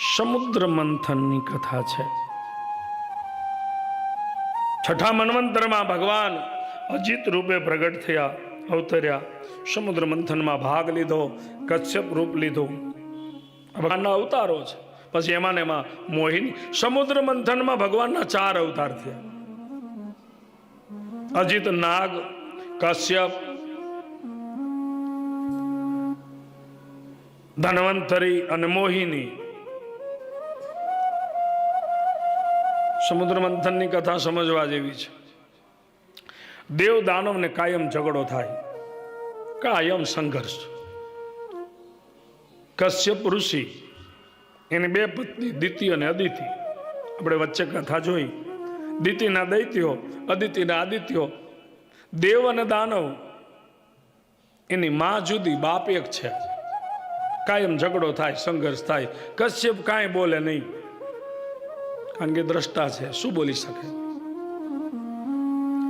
સમુદ્ર મંથનની કથા છે. છઠ્ઠા મન્વંતરમાં ભગવાન અજીત રૂપે પ્રગટ થયા, અવતર્યા. સમુદ્ર મંથનમાં ભાગ લીધો, કશ્યપ રૂપ લીધું. ભગવાનના અવતારો છે. પછી એમાં ને એમાં મોહિની સમુદ્ર મંથનમાં ભગવાનના ચાર અવતાર થયા. અજીત, નાગ, કશ્યપ, ધનવંતરી અને મોહિની. સમુદ્ર મંથનની કથા સમજવા જેવી છે. દેવ દાનવને કાયમ ઝઘડો થાય. કાયમ સંઘર્ષ. કશ્યપ ઋષિ, એની બે પત્ની દિતિ અને અદિતિ. આપણે વચ્ચે કથા જોઈ. દિતિના દૈત્યો, અદિતિના આદિત્યો. દેવ અને દાનવ, એની મા જુદી, બાપ એક છે. કાયમ ઝઘડો થાય, સંઘર્ષ થાય. કશ્યપ કાંઈ બોલે નહીં. કારણ કે દ્રષ્ટા છે. શું બોલી શકે?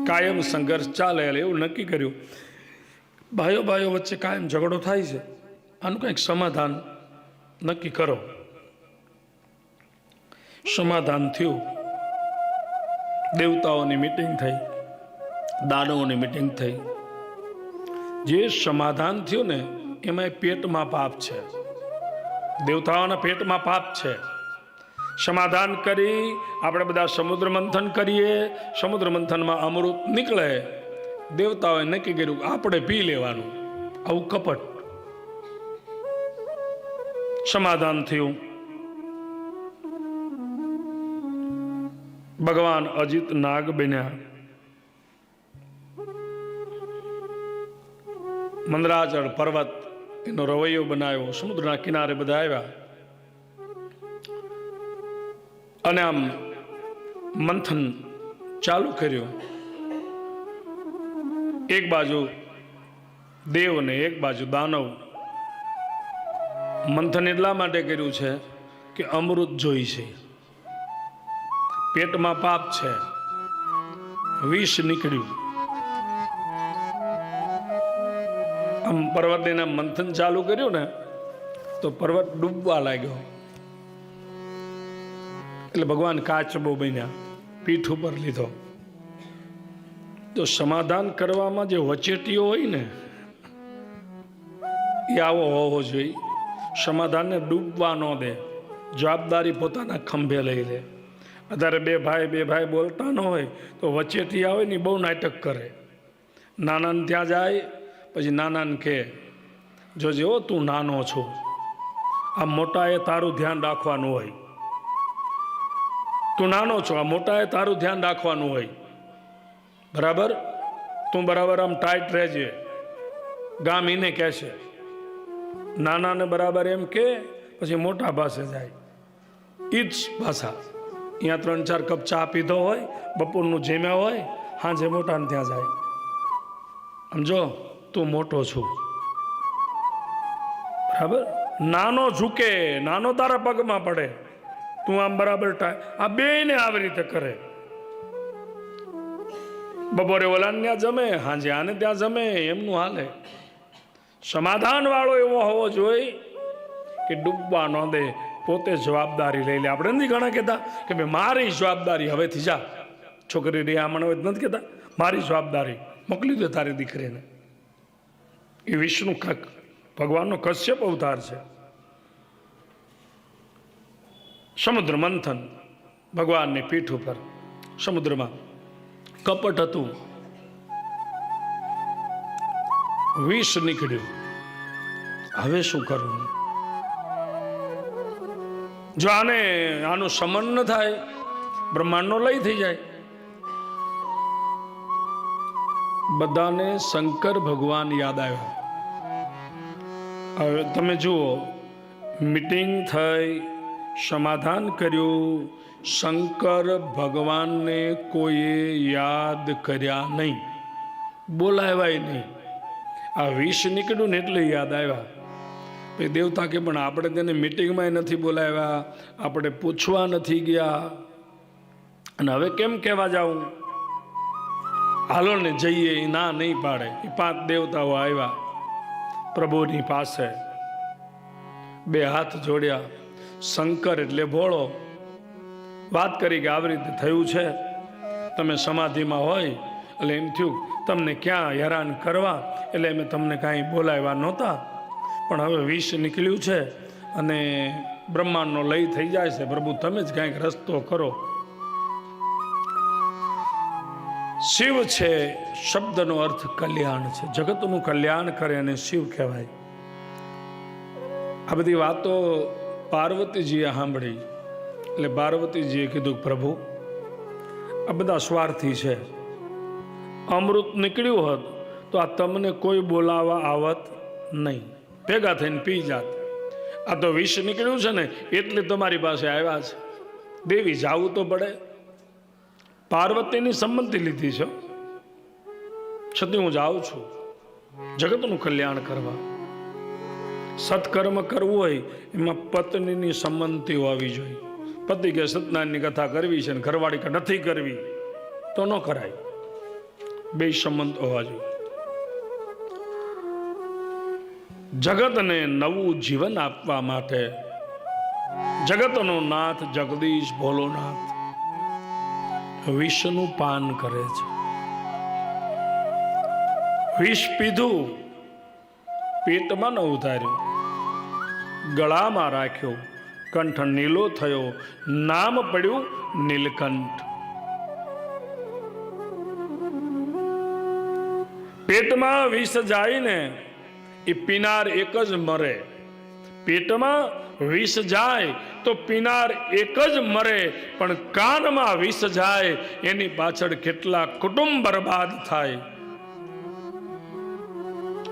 કાયમ સંઘર્ષ ચાલે એવું નક્કી કર્યું. ભાઈઓ ભાઈઓ વચ્ચે કાયમ ઝઘડો થાય છે. આનું કંઈક સમાધાન નક્કી કરો. સમાધાન થયું. દેવતાઓની મિટિંગ થઈ. દાનવોની મિટિંગ થઈ. જે સમાધાન થયું ને એમાં પેટમાં પાપ છે. દેવતાઓના પેટમાં પાપ છે. સમાધાન કરી, આપણે બધા સમુદ્ર મંથન કરીએ. સમુદ્ર મંથનમાં અમૃત નીકળે. દેવતાઓએ નક્કી કર્યું આપણે પી લેવાનું. આવું કપટ. સમાધાન થયું. ભગવાન અજીત નાગ બન્યા. મંદરાચળ પર્વત એનો રવૈયો બનાવ્યો. સમુદ્રના કિનારે બધા આવ્યા. અને આમ મંથન ચાલુ કર્યું. એક બાજુ દેવ અને એક બાજુ દાનવ. મંથન એટલા માટે કર્યું છે કે અમૃત જોઈ છે. પેટમાં પાપ છે. વિષ નીકળ્યું. આમ પર્વતને મંથન ચાલુ કર્યું ને, તો પર્વત ડૂબવા લાગ્યો. એટલે ભગવાન કાચબો બન્યા, પીઠ ઉપર લીધો. તો સમાધાન કરવામાં જે વચેટીઓ હોય ને, એ આવો હોવો જોઈએ. સમાધાનને ડૂબવા ન દે, જવાબદારી પોતાના ખંભે લઈ લે. અત્યારે બે ભાઈ બે ભાઈ બોલતા ન હોય, તો વચેટી આવે ને બહુ નાટક કરે. નાનાને ત્યાં જાય, પછી નાનાને કહે, જોજે ઓ તું નાનો છો. આ મોટાએ તારું ધ્યાન રાખવાનું હોય. તું નાનો છો, આ મોટાએ તારું ધ્યાન રાખવાનું હોય. બરાબર? તું બરાબર આમ ટાઈટ રહેજે. ગામ એને કહેશે. નાનાને બરાબર એમ કે, પછી મોટા પાસે જાય. એ જ ભાષા. અહીંયા ત્રણ ચાર કપ ચા પીધો હોય, બપોરનું જેમ્યા હોય સાંજે મોટાને ત્યાં જાય. સમજો? તું મોટો છું. બરાબર? નાનો ઝૂકે, નાનો તારા પગમાં પડે. તું આમ બરાબર થાય આ બેયને આવી રીતે કરે. બપોરે ઓલાને ત્યાં જમે, હાંજે આને ત્યાં જમે, એમનું હાલે. સમાધાન વાળો એવો હોવો જોઈએ કે ડૂબવા ન દે, પોતે જવાબદારી લઈ લે. આપણે નથી ઘણા કહેતા કે ભાઈ મારી જવાબદારી હવેથી જા. છોકરી રે આમણ હવે નથી કહેતા. મારી જવાબદારી મોકલી દે તારી દીકરીને. એ વિષ્ણુ ભગવાનનો કશ્યપ અવતાર છે. સમુદ્ર મંથન ભગવાનની પીઠ ઉપર. સમુદ્રમાં કપટ હતું. વિષ નીકળ્યું. હવે શું કરવું? જો આને આનું સમન ન થાય, બ્રહ્માંડનો લઈ થઈ જાય. બધાને શંકર ભગવાન યાદ આવ્યો. હવે તમે જુઓ, મીટિંગ થઈ સમાધાન કર્યું. શંકર ભગવાનને કોઈએ યાદ કર્યા નહીં. બોલાવ્યા નહીં. આ વિષ નીકળ્યું ને એટલે યાદ આવ્યા. પછી દેવતા કે, પણ આપણે તેને મિટિંગમાં નથી બોલાવ્યા. આપણે પૂછવા નથી ગયા. અને હવે કેમ કહેવા જાઉં? હાલો ને જઈએ, એ ના નહીં પાડે. એ પાંચ દેવતાઓ આવ્યા પ્રભુની પાસે. બે હાથ જોડ્યા. શંકર એટલે ભોળો. વાત કરી કે આવી રીતે થયું છે, તમે સમાધિમાં હોય, એટલે એમ થયું, તમને ક્યાં હેરાન કરવા? એટલે મેં તમને કાંઈ બોલાવ્યા નહોતા. પણ હવે વિષ નીકળ્યું છે અને બ્રહ્માંડનો લય થઈ જાય છે. પ્રભુ, તમે જ કાંઈક રસ્તો કરો. શિવ છે, શબ્દનો અર્થ કલ્યાણ છે. જગતનું કલ્યાણ કરે અને શિવ કહેવાય. આ બધી વાતો પાર્વતીજીએ સાંભળી, એટલે પાર્વતીજીએ કીધું, પ્રભુ, આ બધા સ્વાર્થી છે. અમૃત નીકળ્યું હોત તો આ તમને કોઈ બોલાવા આવત નહીં. ભેગા થઈને પી જાત. આ તો વિષ નીકળ્યું છે ને, એટલે તમારી પાસે આવ્યા છે. દેવી જાવું તો પડે. પાર્વતીની સંમતિ લીધી છે. છતાં હું જાઉં છું. જગતનું કલ્યાણ કરવા. સત્કર્મ કરવું હોય, એમાં પત્નીની સંમતિ હોવી જોઈએ. પતિ કે સત્યનારાયણની કથા કરવી છે ને ઘરવાળી કે નથી કરવી, તો ન કરાય. બે સંમત હોવા જોઈએ. જગતને નવું જીવન આપવા માટે જગતનો નાથ જગદીશ ભોલોનાથ વિષનું પાન કરે છે. વિષ પીધું, પેટમાં ન ઉતાર્યું. ગળામાં રાખ્યો, કંઠ નીલો થયો, નામ પડ્યું નીલકંઠ. પેટમાં વિષ જાયને એ પીનાર એક જ મરે. પેટમાં વિષ જાય તો પીનાર એક જ મરે, પણ કાનમાં વિષ જાય એની પાછળ કેટલા કુટુંબ બરબાદ થાય.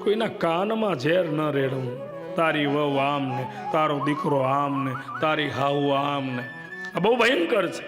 કોઈના કાનમાં ઝેર ન રેડવું. તારી વહુ આમ ને તારો દીકરો આમ ને તારી હાહુ આમ ને આ બહુ ભયંકર છે.